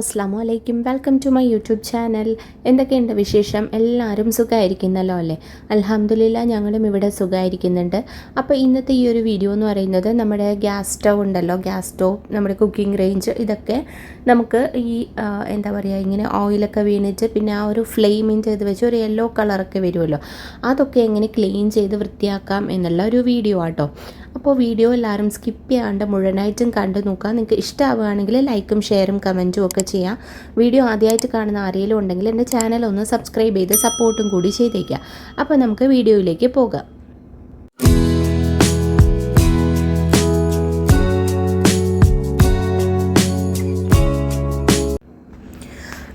അസ്ലാം വലൈക്കും welcome to my YouTube channel എന്തൊക്കെയുണ്ട് വിശേഷം? എല്ലാവരും സുഖമായിരിക്കുന്നല്ലോ അല്ലേ? അലഹമുല്ല ഞങ്ങളും ഇവിടെ സുഖമായിരിക്കുന്നുണ്ട്. അപ്പോൾ ഇന്നത്തെ ഈ ഒരു വീഡിയോ എന്ന് പറയുന്നത് നമ്മുടെ ഗ്യാസ് സ്റ്റവ് ഉണ്ടല്ലോ. ഗ്യാസ് സ്റ്റവ് നമ്മുടെ കുക്കിംഗ് റേഞ്ച് ഇതൊക്കെ നമുക്ക് ഈ എന്താ പറയുക ഇങ്ങനെ ഓയിലൊക്കെ വീണിട്ട് പിന്നെ ആ ഒരു ഫ്ലെയിമിന്റെ ഇത് വെച്ച് ഒരു യെല്ലോ കളറൊക്കെ വരുമല്ലോ. അതൊക്കെ എങ്ങനെ ക്ലീൻ ചെയ്ത് വൃത്തിയാക്കാം എന്നുള്ള ഒരു വീഡിയോ ആട്ടോ. അപ്പോൾ വീഡിയോ എല്ലാവരും സ്കിപ്പ് ചെയ്യാണ്ട് മുഴുവനായിട്ടും കണ്ടു നോക്കുക. നിങ്ങൾക്ക് ഇഷ്ടമാവുകയാണെങ്കിൽ ലൈക്കും ഷെയറും കമന്റും ഒക്കെ ചെയ്യാം. വീഡിയോ ആദ്യമായിട്ട് കാണുന്ന ആരെങ്കിലും ഉണ്ടെങ്കിൽ എന്റെ ചാനൽ ഒന്ന് സബ്സ്ക്രൈബ് ചെയ്ത് സപ്പോർട്ടും കൂടി ചെയ്തേക്കുക. അപ്പോൾ നമുക്ക് വീഡിയോയിലേക്ക് പോകാം.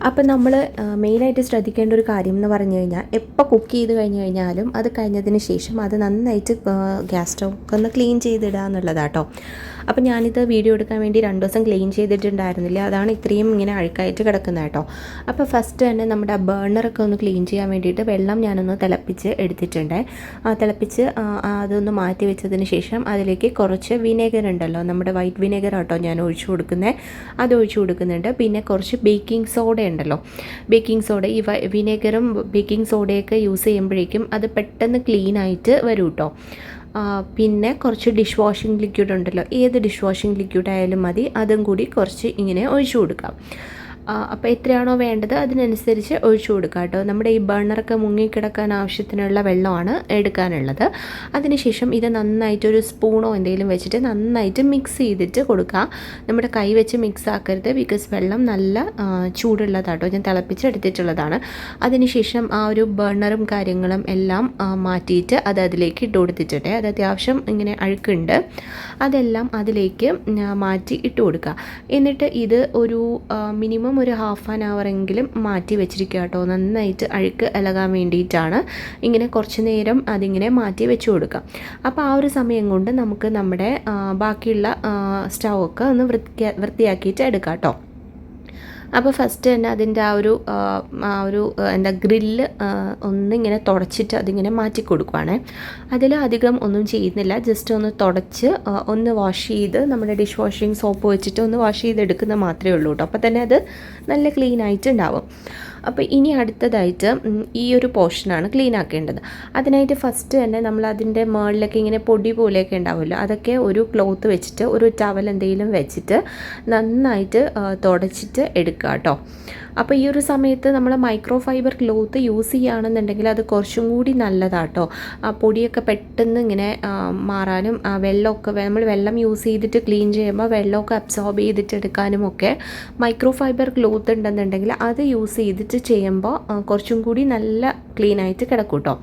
അപ്പം നമ്മൾ മെയിനായിട്ട് ശ്രദ്ധിക്കേണ്ട ഒരു കാര്യം എന്ന് പറഞ്ഞു കഴിഞ്ഞാൽ എപ്പോൾ കുക്ക് ചെയ്ത് കഴിഞ്ഞ് കഴിഞ്ഞാലും അത് കഴിഞ്ഞതിന് ശേഷം അത് നന്നായിട്ട് ഗ്യാസ് സ്റ്റവ് ഒന്ന് ക്ലീൻ ചെയ്തിടുക എന്നുള്ളതാട്ടോ. അപ്പം ഞാനിത് വീഡിയോ എടുക്കാൻ വേണ്ടി രണ്ട് ദിവസം ക്ലീൻ ചെയ്തിട്ടുണ്ടായിരുന്നില്ല. അതാണ് ഇത്രയും ഇങ്ങനെ അഴുക്കായിട്ട് കിടക്കുന്നത് കേട്ടോ. അപ്പോൾ ഫസ്റ്റ് തന്നെ നമ്മുടെ ആ ബേണറൊക്കെ ഒന്ന് ക്ലീൻ ചെയ്യാൻ വേണ്ടിയിട്ട് വെള്ളം ഞാനൊന്ന് തിളപ്പിച്ച് എടുത്തിട്ടുണ്ട്. തിളപ്പിച്ച് അതൊന്ന് മാറ്റി വെച്ചതിന് ശേഷം അതിലേക്ക് കുറച്ച് വിനേഗർ ഉണ്ടല്ലോ നമ്മുടെ വൈറ്റ് വിനേഗർ ആട്ടോ ഞാൻ ഒഴിച്ചു കൊടുക്കുന്നത് അത് ഒഴിച്ചു കൊടുക്കുന്നുണ്ട്. പിന്നെ കുറച്ച് ബേക്കിംഗ് സോഡ ഉണ്ടല്ലോ ബേക്കിംഗ് സോഡ ഈ വിനേഗറും ബേക്കിംഗ് സോഡയൊക്കെ യൂസ് ചെയ്യുമ്പോഴേക്കും അത് പെട്ടെന്ന് ക്ലീൻ ആയിട്ട് വരും കേട്ടോ പിന്നെ കുറച്ച് ഡിഷ് വാഷിംഗ് ലിക്വിഡ് ഉണ്ടല്ലോ. ഏത് ഡിഷ് വാഷിംഗ് ലിക്വിഡ് ആയാലും മതി. അതും കൂടി കുറച്ച് ഇങ്ങനെ ഒഴിച്ചു കൊടുക്കാം. അപ്പോൾ എത്രയാണോ വേണ്ടത് അതിനനുസരിച്ച് ഒഴിച്ചു കൊടുക്കുക കേട്ടോ. നമ്മുടെ ഈ ബർണറൊക്കെ മുങ്ങിക്കിടക്കാൻ ആവശ്യത്തിനുള്ള വെള്ളമാണ് എടുക്കാനുള്ളത്. അതിനുശേഷം ഇത് നന്നായിട്ട് ഒരു സ്പൂണോ എന്തെങ്കിലും വെച്ചിട്ട് നന്നായിട്ട് മിക്സ് ചെയ്തിട്ട് കൊടുക്കുക നമ്മുടെ കൈ വെച്ച് മിക്സ് ആക്കരുത് ബിക്കോസ് വെള്ളം നല്ല ചൂടുള്ളതാട്ടോ ഞാൻ തിളപ്പിച്ചെടുത്തിട്ടുള്ളതാണ്. അതിനുശേഷം ആ ഒരു ബർണറും കാര്യങ്ങളും എല്ലാം മാറ്റിയിട്ട് അത് അതിലേക്ക് ഇട്ട് കൊടുത്തിട്ടുണ്ട്. അത് അത്യാവശ്യം ഇങ്ങനെ അഴുക്കുണ്ട്. അതെല്ലാം അതിലേക്ക് മാറ്റി ഇട്ട് കൊടുക്കുക എന്നിട്ട് ഇത് ഒരു മിനിമം ഒരു ഹാഫ് ആൻ അവർ എങ്കിലും മാറ്റി വെച്ചിരിക്കുക കേട്ടോ. നന്നായിട്ട് അഴുക്ക് ഇളകാൻ വേണ്ടിയിട്ടാണ് ഇങ്ങനെ കുറച്ച് നേരം അതിങ്ങനെ മാറ്റി വെച്ച് കൊടുക്കുക. അപ്പോൾ ആ ഒരു സമയം കൊണ്ട് നമുക്ക് നമ്മുടെ ബാക്കിയുള്ള സ്റ്റൗ ഒക്കെ ഒന്ന് വൃത്തിയാ വൃത്തിയാക്കിയിട്ട് എടുക്കാം കേട്ടോ. അപ്പോൾ ഫസ്റ്റ് തന്നെ അതിന്റെ ആ ഒരു ആ, ഒരു എന്താ ഗ്രില്ല് ഒന്നിങ്ങനെ തുടച്ചിട്ട് അതിങ്ങനെ മാറ്റി കൊടുക്കുവാണ്. അതിൽ അധികം ഒന്നും ചെയ്യുന്നില്ല. ജസ്റ്റ് ഒന്ന് തുടച്ച് ഒന്ന് വാഷ് ചെയ്ത് നമ്മുടെ ഡിഷ് വാഷിംഗ് സോപ്പ് വെച്ചിട്ട് ഒന്ന് വാഷ് ചെയ്തെടുക്കുന്ന മാത്രമേ ഉള്ളൂ കേട്ടോ അപ്പോൾ തന്നെ അത് നല്ല ക്ലീൻ ആയിട്ട് ഉണ്ടാവും അപ്പോൾ ഇനി അടുത്തതായിട്ട് ഈ ഒരു പോർഷനാണ് ക്ലീൻ ആക്കേണ്ടത്. അതിനായിട്ട് ഫസ്റ്റ് തന്നെ നമ്മൾ അതിന്റെ മുകളിലൊക്കെ ഇങ്ങനെ പൊടി പോലെയൊക്കെ ഉണ്ടാവുമല്ലോ അതൊക്കെ ഒരു ക്ലോത്ത് വെച്ചിട്ട് ഒരു ടവൽ എന്തെങ്കിലും വെച്ചിട്ട് നന്നായിട്ട് തുടച്ചിട്ട് എടുക്കുക കേട്ടോ. അപ്പോൾ ഈ ഒരു സമയത്ത് നമ്മൾ മൈക്രോ ഫൈബർ ക്ലോത്ത് യൂസ് ചെയ്യുകയാണെന്നുണ്ടെങ്കിൽ അത് കുറച്ചും കൂടി നല്ലതാട്ടോ ആ പൊടിയൊക്കെ പെട്ടെന്ന് ഇങ്ങനെ മാറാനും ആ വെള്ളമൊക്കെ നമ്മൾ വെള്ളം യൂസ് ചെയ്തിട്ട് ക്ലീൻ ചെയ്യുമ്പോൾ വെള്ളമൊക്കെ അബ്സോർബ് ചെയ്തിട്ട് എടുക്കാനും ഒക്കെ മൈക്രോ ഫൈബർ ക്ലോത്ത് ഉണ്ടെന്നുണ്ടെങ്കിൽ അത് യൂസ് ചെയ്തിട്ട് ചെയ്യുമ്പോൾ കുറച്ചും കൂടി നല്ല ക്ലീൻ ആയിട്ട് കിടക്കും കേട്ടോ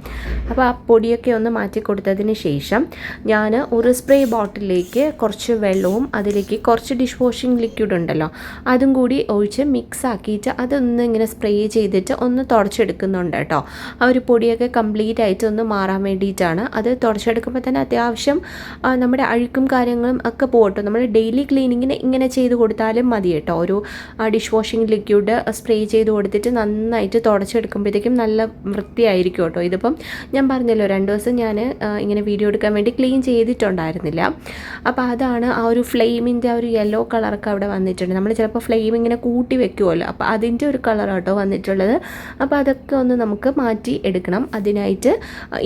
അപ്പോൾ ആ പൊടിയൊക്കെ ഒന്ന് മാറ്റി കൊടുത്തതിന് ശേഷം ഞാൻ ഒരു സ്പ്രേ ബോട്ടിലേക്ക് കുറച്ച് വെള്ളവും അതിലേക്ക് കുറച്ച് ഡിഷ് വാഷിംഗ് ലിക്വിഡ് ഉണ്ടല്ലോ അതും കൂടി ഒഴിച്ച് മിക്സ് ആക്കിയിട്ട് അതൊന്ന് ഇങ്ങനെ സ്പ്രേ ചെയ്തിട്ട് ഒന്ന് തുടച്ചെടുക്കുന്നുണ്ട് കേട്ടോ. ആ ഒരു പൊടിയൊക്കെ കംപ്ലീറ്റ് ആയിട്ട് ഒന്ന് മാറാൻ വേണ്ടിയിട്ടാണ് അത് തുടച്ചെടുക്കുമ്പോൾ തന്നെ അത്യാവശ്യം നമ്മുടെ അഴുക്കും കാര്യങ്ങളും ഒക്കെ പോകട്ടോ. നമ്മൾ ഡെയിലി ക്ലീനിങ്ങിന് ഇങ്ങനെ ചെയ്ത് കൊടുത്താലും മതി കേട്ടോ. ഒരു ഡിഷ് വാഷിംഗ് ലിക്വിഡ് സ്പ്രേ ചെയ്ത് കൊടുത്തിട്ട് നന്നായിട്ട് തുടച്ചെടുക്കുമ്പോഴത്തേക്കും നല്ല വൃത്തിയായിരിക്കും കേട്ടോ. ഇതിപ്പം ഞാൻ പറഞ്ഞല്ലോ രണ്ട് ദിവസം ഞാൻ ഇങ്ങനെ വീഡിയോ എടുക്കാൻ വേണ്ടി ക്ലീൻ ചെയ്തിട്ടുണ്ടായിരുന്നില്ല. അപ്പോൾ അതാണ് ആ ഒരു ഫ്ലെയിമിന്റെ ആ ഒരു യെല്ലോ കളറൊക്കെ അവിടെ വന്നിട്ടുണ്ട്. നമ്മൾ ചിലപ്പോൾ ഫ്ലെയിം ഇങ്ങനെ കൂട്ടി വെക്കുമല്ലോ അപ്പോൾ അതിന്റെ ഒരു കളർ കേട്ടോ വന്നിട്ടുള്ളത്. അപ്പോൾ അതൊക്കെ ഒന്ന് നമുക്ക് മാറ്റി എടുക്കണം. അതിനായിട്ട്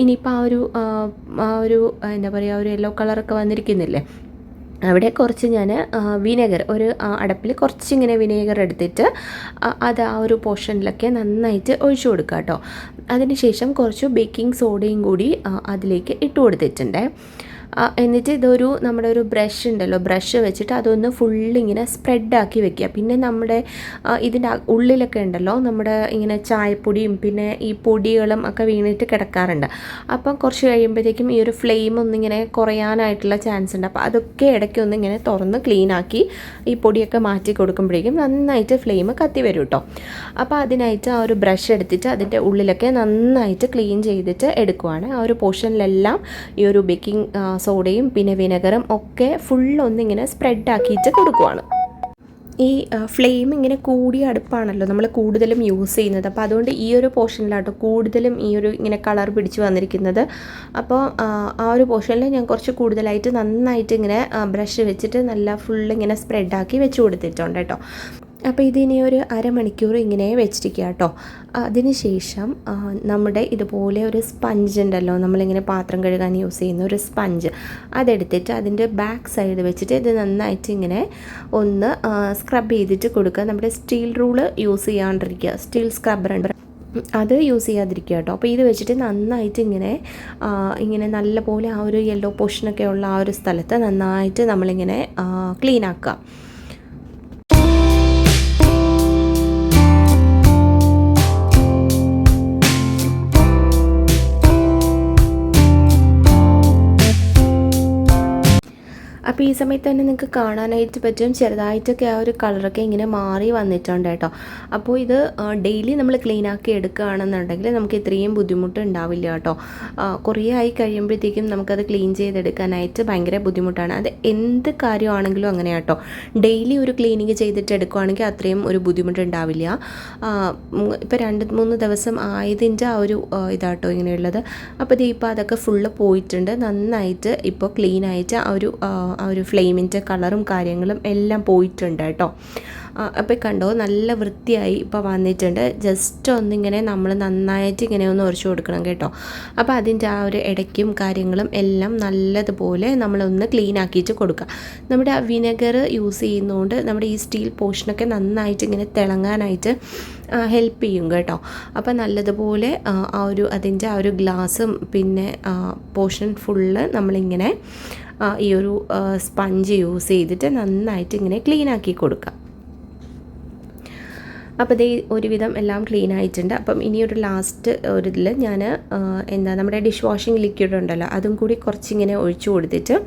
ഇനിയിപ്പോൾ ആ ഒരു ആ, ഒരു എന്താ പറയുക ഒരു യെല്ലോ കളറൊക്കെ വന്നിരിക്കുന്നില്ലേ? അവിടെ കുറച്ച് ഞാൻ വിനെഗർ ഒരു അടപ്പിൽ കുറച്ചിങ്ങനെ വിനേഗർ എടുത്തിട്ട് അത് ആ ഒരു പോർഷനിലൊക്കെ നന്നായിട്ട് ഒഴിച്ചു കൊടുക്കുക കേട്ടോ അതിനുശേഷം കുറച്ച് ബേക്കിംഗ് സോഡയും കൂടി അതിലേക്ക് ഇട്ട് കൊടുത്തിട്ടുണ്ട്. എന്നിട്ട് ഇതൊരു നമ്മുടെ ഒരു ബ്രഷ് ഉണ്ടല്ലോ ബ്രഷ് വെച്ചിട്ട് അതൊന്ന് ഫുള്ളിങ്ങനെ സ്പ്രെഡാക്കി വെക്കുക. പിന്നെ നമ്മുടെ ഇതിന്റെ ഉള്ളിലൊക്കെ ഉണ്ടല്ലോ നമ്മുടെ ഇങ്ങനെ ചായപ്പൊടിയും പിന്നെ ഈ പൊടികളും ഒക്കെ വീണിട്ട് കിടക്കാറുണ്ട്. അപ്പം കുറച്ച് കഴിയുമ്പോഴത്തേക്കും ഈ ഒരു ഫ്ലെയിം ഒന്നിങ്ങനെ കുറയാനായിട്ടുള്ള ചാൻസ് ഉണ്ട്. അപ്പോൾ അതൊക്കെ ഇടയ്ക്ക് ഒന്നിങ്ങനെ തുറന്ന് ക്ലീനാക്കി ഈ പൊടിയൊക്കെ മാറ്റി കൊടുക്കുമ്പോഴേക്കും നന്നായിട്ട് ഫ്ലെയിം കത്തി വരും കേട്ടോ അപ്പോൾ അതിനായിട്ട് ആ ഒരു ബ്രഷ് എടുത്തിട്ട് അതിന്റെ ഉള്ളിലൊക്കെ നന്നായിട്ട് ക്ലീൻ ചെയ്തിട്ട് എടുക്കുവാണ്. ആ ഒരു പോർഷനിലെല്ലാം ഈ ഒരു ബേക്കിംഗ് സോഡയും പിന്നെ വിനെഗറും ഒക്കെ ഫുൾ ഒന്നിങ്ങനെ സ്പ്രെഡ് ആക്കിയിട്ട് കൊടുക്കുവാണ്. ഈ ഫ്ലെയിം ഇങ്ങനെ കൂടിയ അടുപ്പാണല്ലോ നമ്മൾ കൂടുതലും യൂസ് ചെയ്യുന്നത്. അപ്പോൾ അതുകൊണ്ട് ഈ ഒരു പോർഷനിലാട്ടോ കൂടുതലും ഈ ഒരു ഇങ്ങനെ കളർ പിടിച്ച് വന്നിരിക്കുന്നത്. അപ്പോൾ ആ, ഒരു പോർഷനിൽ ഞാൻ കുറച്ച് കൂടുതലായിട്ട് നന്നായിട്ട് ഇങ്ങനെ ബ്രഷ് വെച്ചിട്ട് നല്ല ഫുൾ ഇങ്ങനെ സ്പ്രെഡാക്കി വെച്ച് കൊടുത്തിട്ടുണ്ട് കേട്ടോ അപ്പോൾ ഇതിനി ഒരു അരമണിക്കൂർ ഇങ്ങനെ വെച്ചിരിക്കുക കേട്ടോ. അതിനുശേഷം നമ്മുടെ ഇതുപോലെ ഒരു സ്പഞ്ച് ഉണ്ടല്ലോ നമ്മളിങ്ങനെ പാത്രം കഴുകാൻ യൂസ് ചെയ്യുന്ന ഒരു സ്പഞ്ച് അതെടുത്തിട്ട് അതിന്റെ ബാക്ക് സൈഡ് വെച്ചിട്ട് ഇത് നന്നായിട്ട് ഇങ്ങനെ ഒന്ന് സ്ക്രബ് ചെയ്തിട്ട് കൊടുക്കുക. നമ്മുടെ സ്റ്റീൽ റൂൾ യൂസ് ചെയ്യാണ്ടിരിക്കുക. സ്റ്റീൽ സ്ക്രബ്ബർ ഉണ്ട്. അത് യൂസ് ചെയ്യാതിരിക്കുക കേട്ടോ. അപ്പോൾ ഇത് വെച്ചിട്ട് നന്നായിട്ട് ഇങ്ങനെ ഇങ്ങനെ നല്ല പോലെ ആ ഒരു യെല്ലോ പോർഷനൊക്കെ ഉള്ള ആ ഒരു സ്ഥലത്ത് നന്നായിട്ട് നമ്മളിങ്ങനെ ക്ലീൻ ആക്കുക. അപ്പോൾ ഈ സമയത്ത് തന്നെ നിങ്ങൾക്ക് കാണാനായിട്ട് പറ്റും. ചെറുതായിട്ടൊക്കെ ആ ഒരു കളറൊക്കെ ഇങ്ങനെ മാറി വന്നിട്ടുണ്ട് കേട്ടോ. അപ്പോൾ ഇത് ഡെയിലി നമ്മൾ ക്ലീൻ ആക്കി എടുക്കുകയാണെന്നുണ്ടെങ്കിൽ നമുക്ക് ഇത്രയും ബുദ്ധിമുട്ട് ഉണ്ടാവില്ല കേട്ടോ. കുറേ ആയി കഴിയുമ്പോഴത്തേക്കും നമുക്കത് ക്ലീൻ ചെയ്തെടുക്കാനായിട്ട് ഭയങ്കര ബുദ്ധിമുട്ടാണ്. അത് എന്ത് കാര്യമാണെങ്കിലും അങ്ങനെ കേട്ടോ. ഡെയിലി ഒരു ക്ലീനിങ് ചെയ്തിട്ട് എടുക്കുകയാണെങ്കിൽ അത്രയും ഒരു ബുദ്ധിമുട്ട് ഉണ്ടാവില്ല. ഇപ്പോൾ രണ്ട് മൂന്ന് ദിവസം ആയതിന്റെ ആ ഒരു ഇതാട്ടോ ഇങ്ങനെയുള്ളത്. അപ്പോൾ ഇതിപ്പോൾ അതൊക്കെ ഫുള്ള് പോയിട്ടുണ്ട്. നന്നായിട്ട് ഇപ്പോൾ ക്ലീൻ ആയിട്ട് ആ ഒരു ആ, ഒരു ഫ്ലെയിമിന്റെ കളറും കാര്യങ്ങളും എല്ലാം പോയിട്ടുണ്ട് കേട്ടോ. അപ്പോൾ കണ്ടോ നല്ല വൃത്തിയായി ഇപ്പോൾ വന്നിട്ടുണ്ട്. ജസ്റ്റ് ഒന്നിങ്ങനെ നമ്മൾ നന്നായിട്ട് ഇങ്ങനെ ഒന്ന് ഉരച്ചു കൊടുക്കണം കേട്ടോ. അപ്പോൾ അതിന്റെ ആ ഒരു ഇടയ്ക്കും കാര്യങ്ങളും എല്ലാം നല്ലതുപോലെ നമ്മളൊന്ന് ക്ലീൻ ആക്കിയിട്ട് കൊടുക്കുക നമ്മുടെ വിനെഗർ യൂസ് ചെയ്യുന്നതുകൊണ്ട് നമ്മുടെ ഈ സ്റ്റീൽ പോർഷനൊക്കെ നന്നായിട്ട് ഇങ്ങനെ തിളങ്ങാനായിട്ട് ഹെൽപ്പ് ചെയ്യും കേട്ടോ. അപ്പോൾ നല്ലതുപോലെ ആ, ഒരു അതിന്റെ ആ ഒരു ഗ്ലാസും പിന്നെ പോർഷൻ ഫുള്ള് നമ്മളിങ്ങനെ ഈ ഒരു സ്പഞ്ച് യൂസ് ചെയ്തിട്ട് നന്നായിട്ട് ഇങ്ങനെ ക്ലീൻ ആക്കി കൊടുക്കുക അപ്പോൾ ഇതേ ഒരുവിധം എല്ലാം ക്ലീൻ ആയിട്ടുണ്ട്. അപ്പം ഇനി ഒരു ലാസ്റ്റ് ഒരു ഇതിൽ ഞാൻ എന്താ നമ്മുടെ ഡിഷ് വാഷിംഗ് ലിക്വിഡ് ഉണ്ടല്ലോ അതും കൂടി കുറച്ചിങ്ങനെ ഒഴിച്ചു കൊടുത്തിട്ട്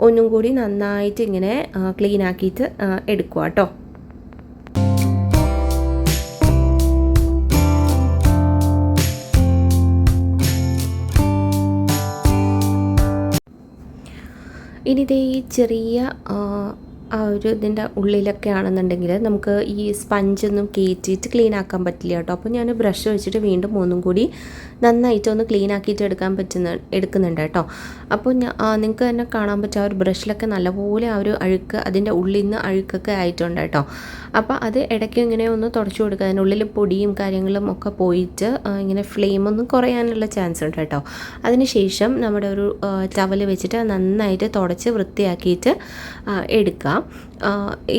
ഒന്നും കൂടി നന്നായിട്ട് ഇങ്ങനെ ക്ലീൻ ആക്കിയിട്ട് എടുക്കുക കേട്ടോ ഇനി ഇതേ ഈ ചെറിയ ആ, ഒരു ഇതിന്റെ ഉള്ളിലൊക്കെ ആണെന്നുണ്ടെങ്കിൽ നമുക്ക് ഈ സ്പഞ്ചൊന്നും കയറ്റിയിട്ട് ക്ലീൻ ആക്കാൻ പറ്റില്ല കേട്ടോ. അപ്പോൾ ഞാൻ ബ്രഷ് വെച്ചിട്ട് വീണ്ടും ഒന്നും കൂടി നന്നായിട്ട് ഒന്ന് ക്ലീൻ ആക്കിയിട്ട് എടുക്കാൻ പറ്റുന്ന എടുക്കുന്നുണ്ട് കേട്ടോ. അപ്പോൾ നിങ്ങൾക്ക് തന്നെ കാണാൻ പറ്റും ആ ഒരു ബ്രഷിലൊക്കെ നല്ലപോലെ ആ ഒരു അഴുക്ക് അതിന്റെ ഉള്ളിൽ നിന്ന് അഴുക്കൊക്കെ ആയിട്ടുണ്ട് കേട്ടോ. അപ്പോൾ അത് ഇടയ്ക്ക് ഇങ്ങനെ ഒന്ന് തുടച്ചു കൊടുക്കുക. അതിനുള്ളിൽ പൊടിയും കാര്യങ്ങളും ഒക്കെ പോയിട്ട് ഇങ്ങനെ ഫ്ലെയിം ഒന്നും കുറയാനുള്ള ചാൻസ് ഉണ്ട് കേട്ടോ. അതിനുശേഷം നമ്മുടെ ഒരു ടവൽ വെച്ചിട്ട് നന്നായിട്ട് തുടച്ച് വൃത്തിയാക്കിയിട്ട് ആ,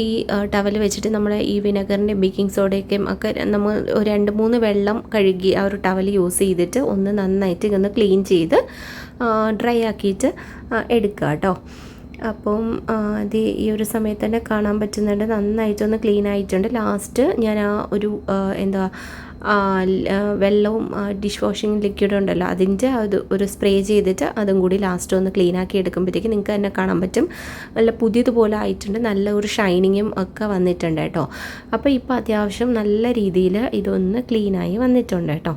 ഈ ടവൽ വെച്ചിട്ട് നമ്മൾ ഈ വിനെഗറിന്റെ ബേക്കിംഗ് സോഡയൊക്കെയും ഒക്കെ നമ്മൾ രണ്ട് മൂന്ന് വെള്ളം കഴുകി ആ ഒരു ടവൽ യൂസ് ചെയ്തിട്ട് ഒന്ന് നന്നായിട്ട് ഒന്ന് ക്ലീൻ ചെയ്ത് ഡ്രൈ ആക്കിയിട്ട് എടുക്കുക കേട്ടോ. അപ്പം അത് ഈ ഒരു സമയത്ത് തന്നെ കാണാൻ പറ്റുന്നുണ്ട്. നന്നായിട്ടൊന്ന് ക്ലീൻ ആയിട്ടുണ്ട്. ലാസ്റ്റ് ഞാൻ ആ ഒരു എന്താ വെള്ളവും ഡിഷ് വാഷിംഗ് ലിക്വിഡ് ഉണ്ടല്ലോ അതിന്റെ അത് ഒരു സ്പ്രേ ചെയ്തിട്ട് അതും കൂടി ലാസ്റ്റ് ഒന്ന് ക്ലീൻ ആക്കി എടുക്കുമ്പോഴത്തേക്ക് നിങ്ങൾക്ക് തന്നെ കാണാൻ പറ്റും. നല്ല പുതിയതുപോലെ ആയിട്ടുണ്ട് നല്ല ഒരു ഷൈനിങ്ങും ഒക്കെ വന്നിട്ടുണ്ട് കേട്ടോ. അപ്പോൾ ഇപ്പോൾ അത്യാവശ്യം നല്ല രീതിയിൽ ഇതൊന്ന് ക്ലീനായി വന്നിട്ടുണ്ട് കേട്ടോ.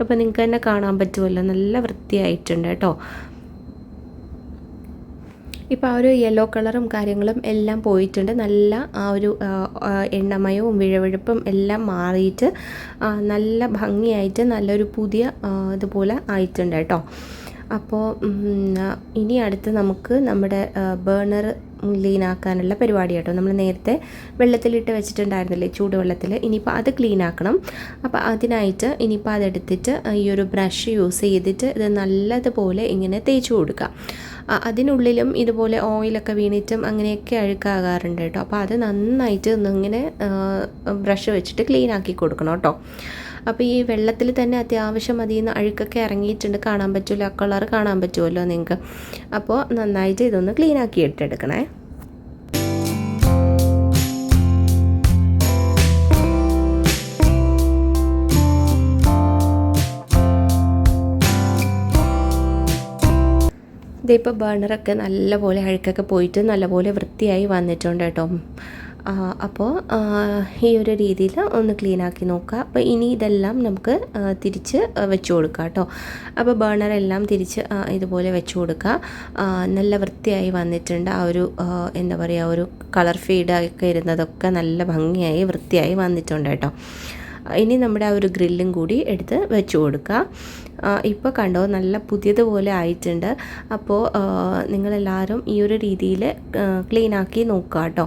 അപ്പോൾ നിങ്ങൾക്ക് തന്നെ കാണാൻ പറ്റുമല്ലോ നല്ല വൃത്തിയായിട്ടുണ്ട് കേട്ടോ. ഇപ്പോൾ ആ ഒരു യെല്ലോ കളറും കാര്യങ്ങളും എല്ലാം പോയിട്ടുണ്ട്. നല്ല ആ ഒരു എണ്ണമയവും വിഴവിഴപ്പും എല്ലാം മാറിയിട്ട് നല്ല ഭംഗിയായിട്ട് നല്ലൊരു പുതിയ ഇതുപോലെ ആയിട്ടുണ്ട് കേട്ടോ. അപ്പോൾ ഇനി അടുത്ത് നമുക്ക് നമ്മുടെ ബേണർ ക്ലീൻ ആക്കാനുള്ള പരിപാടി കേട്ടോ നമ്മൾ നേരത്തെ വെള്ളത്തിലിട്ട് വെച്ചിട്ടുണ്ടായിരുന്നില്ലേ ചൂടുവെള്ളത്തിൽ. ഇനിയിപ്പോൾ അത് ക്ലീൻ ആക്കണം. അപ്പോൾ അതിനായിട്ട് ഇനിയിപ്പോൾ അതെടുത്തിട്ട് ഈ ഒരു ബ്രഷ് യൂസ് ചെയ്തിട്ട് ഇത് നല്ലതുപോലെ ഇങ്ങനെ തേച്ച് കൊടുക്കുക. അതിനുള്ളിലും ഇതുപോലെ ഓയിലൊക്കെ വീണിട്ടും അങ്ങനെയൊക്കെ അഴുക്കാകാറുണ്ട് കേട്ടോ. അപ്പോൾ അത് നന്നായിട്ട് ഒന്നിങ്ങനെ ബ്രഷ് വെച്ചിട്ട് ക്ലീൻ ആക്കി കൊടുക്കണം കേട്ടോ. അപ്പോൾ ഈ വെള്ളത്തിൽ തന്നെ അത്യാവശ്യം അതിൽ നിന്ന് അഴുക്കൊക്കെ ഇറങ്ങിയിട്ടുണ്ട്. കാണാൻ പറ്റുമല്ലോ ആ കളർ കാണാൻ പറ്റുമല്ലോ നിങ്ങൾക്ക്. അപ്പോൾ നന്നായിട്ട് ഇതൊന്ന് ക്ലീൻ ആക്കി ഇട്ടെടുക്കണേ ഇതിപ്പോൾ ബർണറൊക്കെ നല്ലപോലെ അഴുക്കൊക്കെ പോയിട്ട് നല്ലപോലെ വൃത്തിയായി വന്നിട്ടുണ്ട് കേട്ടോ. അപ്പോൾ ഈ ഒരു രീതിയിൽ ഒന്ന് ക്ലീൻ ആക്കി നോക്കുക അപ്പോൾ ഇനി ഇതെല്ലാം നമുക്ക് തിരിച്ച് വെച്ച് കൊടുക്കുക കേട്ടോ അപ്പോൾ ബേണറെല്ലാം തിരിച്ച് ഇതുപോലെ വെച്ച് കൊടുക്കുക നല്ല വൃത്തിയായി വന്നിട്ടുണ്ട്. ആ ഒരു എന്താ പറയുക ഒരു കളർ ഫീഡൊക്കെ ഇരുന്നതൊക്കെ നല്ല ഭംഗിയായി വൃത്തിയായി വന്നിട്ടുണ്ട് കേട്ടോ ഇനി നമ്മുടെ ആ ഒരു ഗ്രില്ലും കൂടി എടുത്ത് വെച്ച് കൊടുക്കുക ഇപ്പോൾ കണ്ടോ നല്ല പുതിയതുപോലെ ആയിട്ടുണ്ട്. അപ്പോൾ നിങ്ങളെല്ലാവരും ഈ ഒരു രീതിയിൽ ക്ലീൻ ആക്കി നോക്കുക കേട്ടോ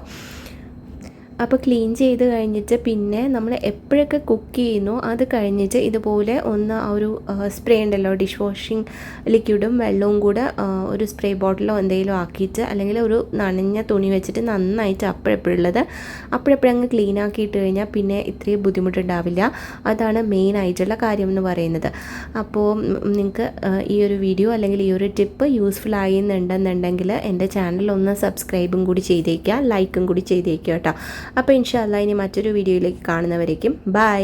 അപ്പോൾ ക്ലീൻ ചെയ്ത് കഴിഞ്ഞിട്ട് പിന്നെ നമ്മൾ എപ്പോഴൊക്കെ കുക്ക് ചെയ്യുന്നു അത് കഴിഞ്ഞിട്ട് ഇതുപോലെ ഒന്ന് ആ ഒരു സ്പ്രേ ഉണ്ടല്ലോ ഡിഷ് വാഷിംഗ് ലിക്വിഡും വെള്ളവും കൂടെ ഒരു സ്പ്രേ ബോട്ടിലോ എന്തെങ്കിലും ആക്കിയിട്ട് അല്ലെങ്കിൽ ഒരു നനഞ്ഞ തുണി വെച്ചിട്ട് നന്നായിട്ട് അപ്പോഴെപ്പോഴുള്ളത് അപ്പോഴെപ്പോഴങ്ങ് ക്ലീൻ ആക്കിയിട്ട് കഴിഞ്ഞാൽ പിന്നെ ഇത്രയും ബുദ്ധിമുട്ടുണ്ടാവില്ല. അതാണ് മെയിൻ ആയിട്ടുള്ള കാര്യം എന്ന് പറയുന്നത്. അപ്പോൾ നിങ്ങൾക്ക് ഈ ഒരു വീഡിയോ അല്ലെങ്കിൽ ഈ ഒരു ടിപ്പ് യൂസ്ഫുൾ ആയിരുന്നുണ്ടെന്നുണ്ടെങ്കിൽ എന്റെ ചാനൽ ഒന്ന് സബ്സ്ക്രൈബും കൂടി ചെയ്തേക്കുക ലൈക്കും കൂടി ചെയ്തേക്കുക കേട്ടോ. അപ്പോൾ ഇൻഷാല്ല ഇനി മറ്റൊരു വീഡിയോയിലേക്ക് കാണുന്നവരേക്കും. ബൈ.